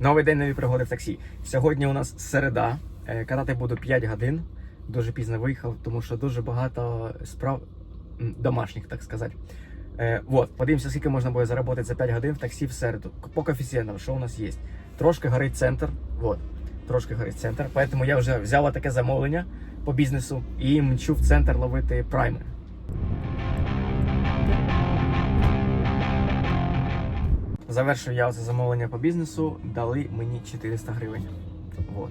Новий день нові пригоди в таксі. Сьогодні у нас середа. Е, Катати буду 5 годин. Дуже пізно виїхав, тому що дуже багато справ домашніх, так сказати. Е, вот, подивимося, скільки можна буде заробити за 5 годин в таксі в середу. По коефіцієнтам, що у нас є. Трошки горить центр. Вот, трошки горить центр. Поэтому я вже взяв таке замовлення по бізнесу і мчу в центр ловити прайми. Завершив я це замовлення по бізнесу, дали мені 400 гривень. Вот.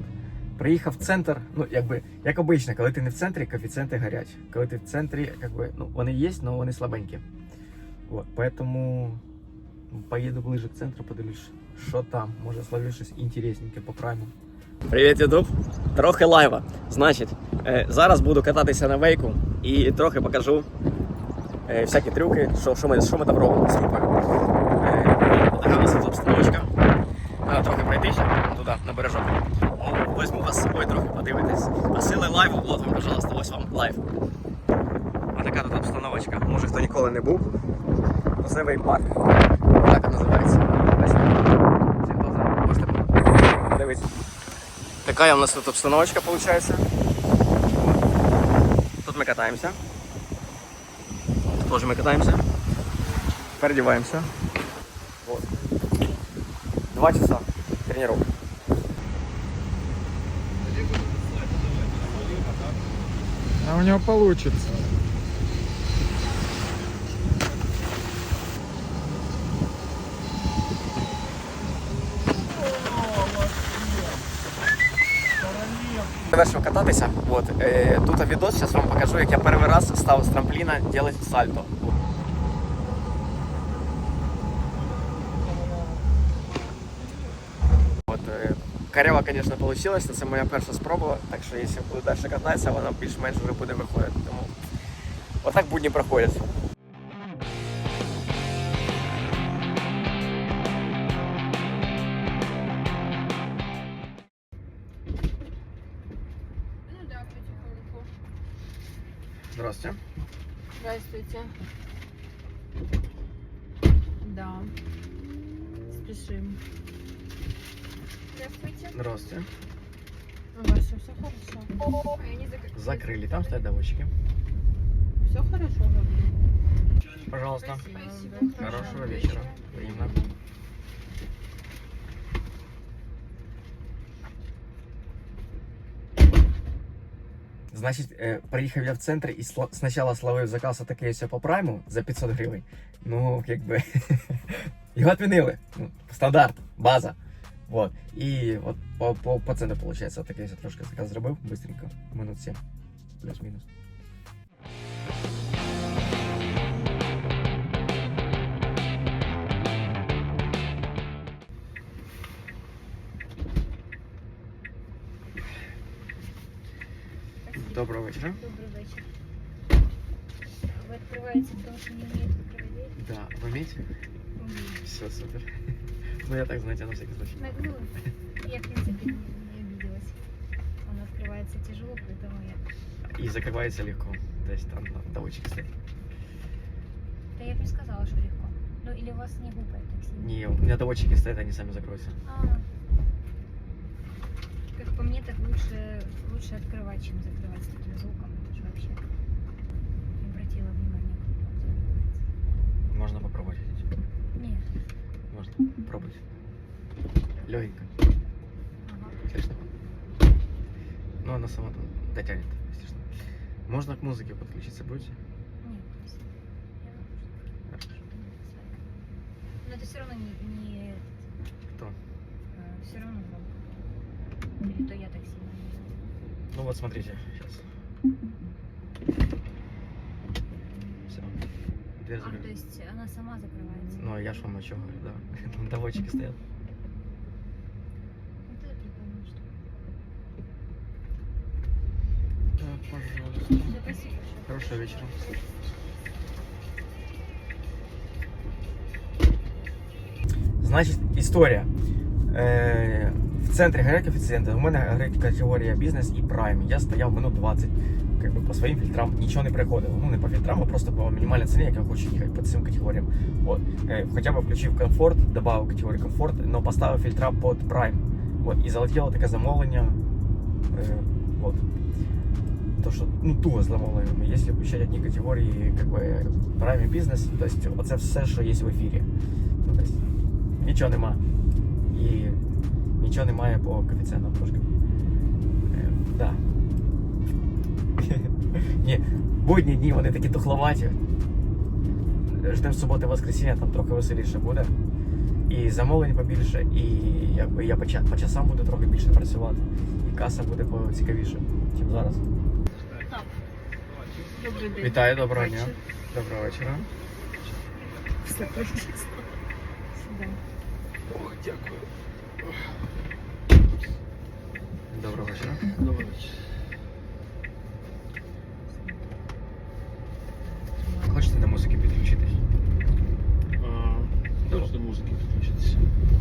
Приїхав в центр, ну якби як обично, коли ти не в центрі, коефіцієнти горять. Коли ти в центрі, якби, ну вони є, але вони слабенькі. Вот. Поэтому поїду ближе к центру, подивлюсь, що там. Може словлю щось інтересненьке по прайму. Привіт, Ютуб! Трохи лайва. Значить, е, зараз буду кататися на вейку і трохи покажу е, всякі трюки, що, що, ми, що ми там робимо з групою. Така у нас тут обстановочка. Треба трохи пройти ще туди, на бережок. О, Візьму вас з собою трохи подивитись. А сили лайву, от вам, пожалуйста, ось вам лайв. А така тут обстановочка. Може хто ніколи не був. Це вейпарк. Так називається. Можете подивитися. Така у нас тут обстановочка виходить. Тут ми катаємося. Тут теж ми катаємося. Переодеваемся. Два часа тренировки. А у него получится. Завершив кататися. Вот. Е, тут відос, зараз вам покажу, як я перший раз став з трампліна робити сальто. От, е, Карява, звісно, вийшло, це моя перша спроба, так що якщо буду далі кататися, вона більш-менш вже буде виходити. Тому отак будні проходять. Ну да, потихоньку. Здравствуйте. Здравствуйте. Да. Спешим. Здравствуйте. Здравствуйте. У вас все хорошо? А я не. Закрыли, там стоят доводчики. Все хорошо, говорю. Пожалуйста. Спасибо. Хорошего вечера. Взаимно. Значить, е, приїхав я в центр і сла- спочатку словив заказ такий ось по прайму за 500 гривень. Ну, якби його відмінили. Ну, стандарт, база. Вот. І от по, по, по центру, виходить, такий ось трошки заказ зробив, быстренько, минут 7, плюс-мінус. Доброго вечора. Добрый вечер. Вы открываете, потому что не умеете открывать дверь? Да, вы умеете? Умею. Все, супер. Ну, я так, знаете, на всякий случай. Ну, я, в принципе, не, обиделась. Он открывается тяжело, поэтому я... И закрывается легко. То есть там доводчик стоит. Да я бы не сказала, что легко. Ну, или у вас не глупое такси? Не, у меня доводчики стоят, они сами закроются. А, как по мне, так лучше, лучше открывать, чем закрывать с таким звуком. Это же вообще не обратила внимания. Можно попробовать. Можно пробовать. Легенько. Ага. Слышно? Ну, она сама там дотянет, если что. Можно к музыке подключиться будете? Нет. Но это все равно не, не Кто? все равно громко. Или то я так сильно. Ну вот, смотрите, сейчас. Дверь А, то закрыта. есть она сама закрывается? Ну, а я ж вам о чем говорю, да. Там доводчики стоят. Вот это прикольно, что. Так, пожалуйста. Да, спасибо большое. Хорошего вечера. Значить, історія. Е, в центрі горять коефіцієнти. У мене горить категорія бізнес і прайм. Я стояв минут 20. Как бы по своїм фільтрам нічого не приходило. Ну не по фільтрам, а просто по мінімальній ціні, як я їхати по цим категоріям. От. Е, Хоча включив комфорт, додав категорію комфорт, але поставив фільтра під прайм. От. І залетіло таке замовлення. Е, от. То, що ну туго з замовленнями. Якщо включати одні категорії, как бы, і бізнес, то есть, оце все, що є в ефірі. Ну, то есть, нічого нема. І нічого немає по коефіцієнтам трошки. Е, да. Ні, будні дні вони такі тухловаті. Ждемо суботи воскресіння, там трохи веселіше буде. І замовлень побільше, і якби я по, по часам буду трохи більше працювати. І каса буде поцікавіше, ніж зараз. Добрий день. Вітаю, доброго дня. Доброго вечора. Все. Ох, дякую. Доброго вечора. Добре. Хочете до музики підключитись? Хочеш до музики підключитися?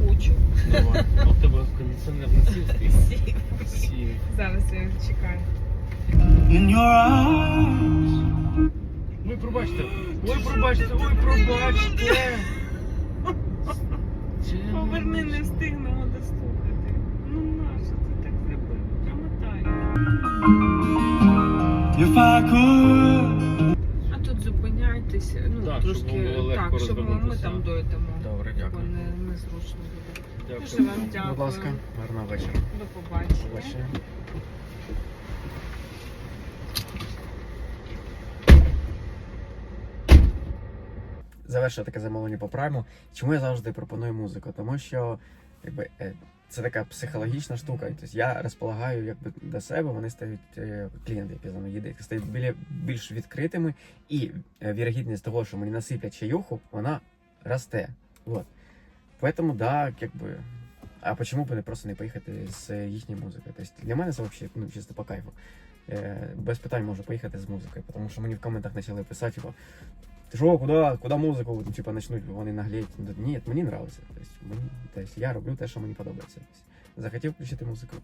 Хочу. Давай. А в тебе кондиціонер не сів стоїть? Сів. Зараз я чекаю. In your eyes, Ой, пробачте. Ой, пробачте, ой, пробачте. Поверни, не встигнемо дослухати. Ну нащо ти так зробив? Промотай. if I could. А ну Так, щоб трошки було легко так, щоб ми, розвернутися. там дойдемо. Добре, Бо дякую. не, незручно буде. Дякую. Дуже вам дякую. Будь ласка, гарного вечора. До побачення. Побачення. Завершую таке замовлення по прайму. Чому я завжди пропоную музику? Тому що якби, е, це така психологічна штука. Тобто я розполагаю якби, до себе, вони стають е, клієнти, які за мною їдуть, стають біля, більш відкритими, і е, вірогідність того, що мені насиплять чаюху, вона росте. Вот. Поэтому, да, как бы. А почему бы просто не поїхати з їхньою музикою? Тобто для мене це взагалі ну, чисто по кайфу. Е, без питань можу поїхати з музикою, тому що мені в коментах почали писати, типу, що, куди, куди музику? Типу, почнуть вони нагліють. Ну, Ні, мені нравиться. Тобто, мені, тобто, я роблю те, що мені подобається. Тобто, захотів включити музику,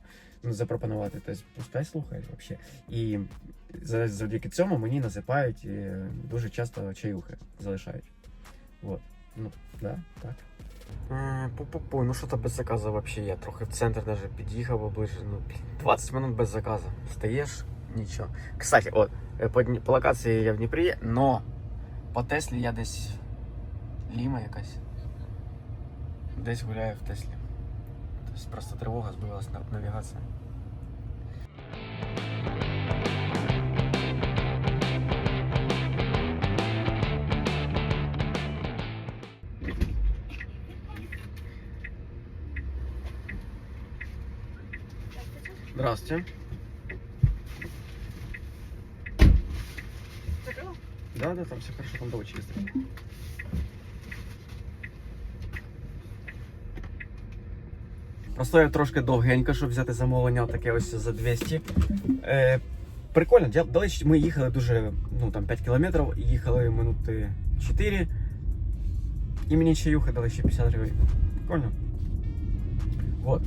ну, запропонувати, тобто, пускай слухають взагалі. І завдяки цьому мені насипають е, дуже часто чаюхи залишають. Вот. Ну, да, так. Пу-пу-пу, ну що то без заказу вообще? Я трохи в центр даже під'їхав оближче. Ну, 20 минут без заказу. Встаєш, нічого. Кстати, от, е, по, по локації я в Дніпрі, но по Теслі я десь Ліма якась. Десь гуляю в Теслі. Тобто просто тривога збилась на навігація. Здравствуйте. Да, да, там все хорошо, там довод чисто. Простояв трошки довгенько, щоб взяти замовлення, таке ось за 200. Е, прикольно, дали, ми їхали дуже, ну там 5 кілометрів, їхали минути 4. І мені чаюха дали ще 50 гривень. Прикольно. Вот.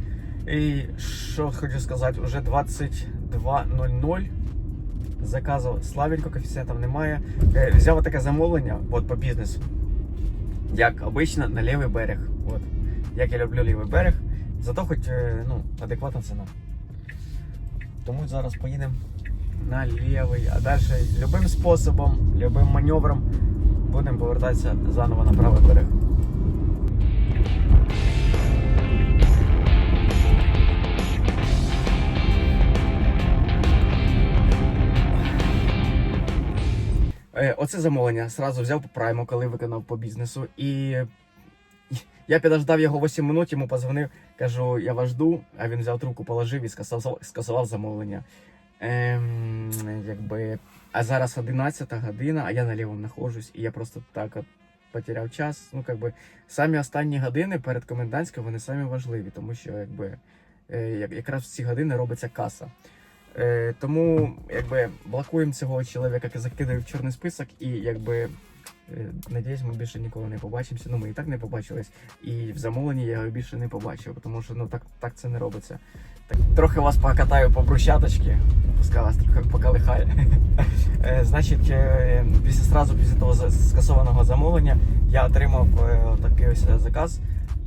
І що хочу сказати, уже 22.00 заказував слабенько, коефіцієнтів немає. Е, взяв таке замовлення от, по бізнесу. Як обично, на лівий берег. От. Як я люблю лівий берег, зато хоч е, ну, адекватна ціна. Тому зараз поїдемо на лівий, а далі любим способом, любим маневром будемо повертатися заново на правий берег. Оце замовлення сразу взяв по прайму, коли виконав по бізнесу. І я підождав його 8 минут, йому позвонив, кажу, я вас жду, а він взяв трубку, положив і скасував, скасував замовлення. Ем, якби, а зараз 11 година, а я на лівому знаходжусь, і я просто так от потеряв час. Ну, якби, самі останні години перед комендантською вони самі важливі, тому що якби, е, як- якраз в ці години робиться каса. Е, тому якби блокуємо цього чоловіка, який закидає в чорний список, і якби Е, Надіюсь, ми більше ніколи не побачимося. Ну, ми і так не побачились. І в замовленні я його більше не побачив, тому що ну так, так це не робиться. Так, трохи вас покатаю по брусчаточці, пускай вас трохи покалихає. Е, Значить, е, після сразу після того скасованого замовлення я отримав такий ось заказ,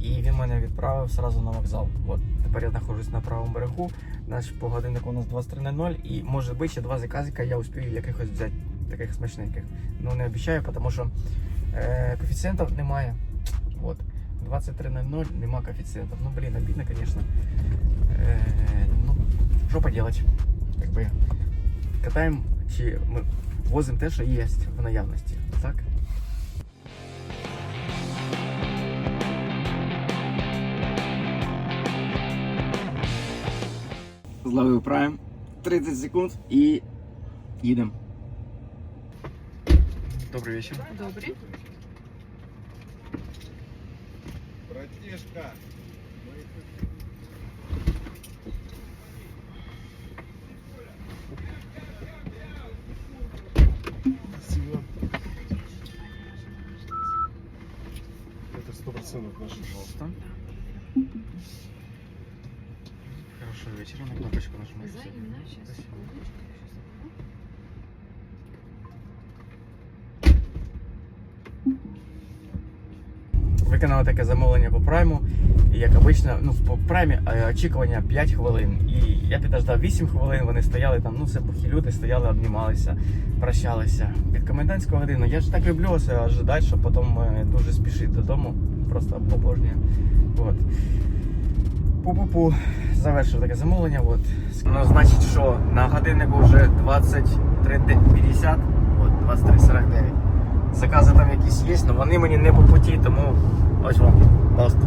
і він мене відправив сразу на вокзал. От тепер я знаходжусь на правому берегу. Наш по годиннику у нас 23.00, і може бути ще два заказика я успію якихось взяти таких смачненьких. Ну не обіцяю, тому що е, коефіцієнтів немає. От. 23.00 нема коефіцієнтів. Ну блін, обідно, звісно. Е, ну, що поделать? Якби катаємо чи ми возимо те, що є в наявності. Так? Зловив прайм. 30 секунд і їдемо. Добрий вечір. Добрі. Это сто процентов наш. Пожалуйста. Хорошего вечера. На кнопочку. Взаимно. Спасибо. Виконали таке замовлення по прайму. І як обично, ну по праймі е, очікування 5 хвилин. І я підождав 8 хвилин, вони стояли там, ну все бухі люди, стояли, обнімалися, прощалися. Під комендантську годину. Я ж так люблю це ожидати, щоб потім е, дуже спішити додому. Просто обожнюю. От. Пу-пу-пу. Завершив таке замовлення. От. Ну, значить, що на годиннику вже 23.50, от 23.49. Закази там якісь є, але вони мені не по путі, тому ось вам. Пожалуйста.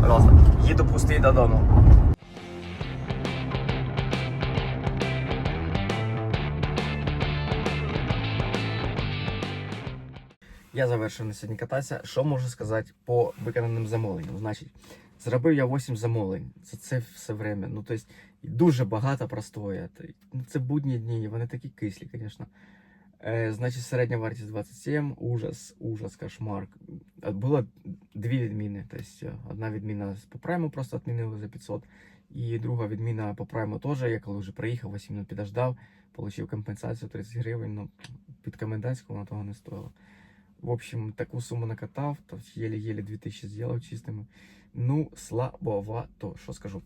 Пожалуйста. Їду пустий додому. Я завершив на сьогодні кататися. Що можу сказати по виконаним замовленням? Значить, зробив я 8 замовлень за це все время. Ну, тобто, дуже багато простої. Ну, це будні дні, вони такі кислі, звісно. Е, значить, середня вартість 27, ужас, ужас, кошмар. Е, Було дві відміни. Тобто, одна відміна по прайму просто відмінили за 500, і друга відміна по прайму теж. Я коли вже приїхав, 8 минут підождав, отримав компенсацію 30 гривень. Ну, під комендантську воно того не стоїло. В общем, таку суму накатав, то єлі-єлі 2000 зробив чистими. Ну, слабовато, що скажу.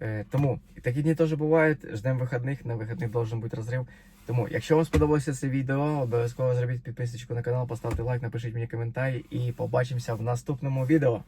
Е, тому такі дні теж бувають. Ждемо вихідних, на вихідних должен бути розрив. Тому, якщо вам сподобалося це відео, обов'язково зробіть підписочку на канал, поставте лайк, напишіть мені коментарі і побачимося в наступному відео.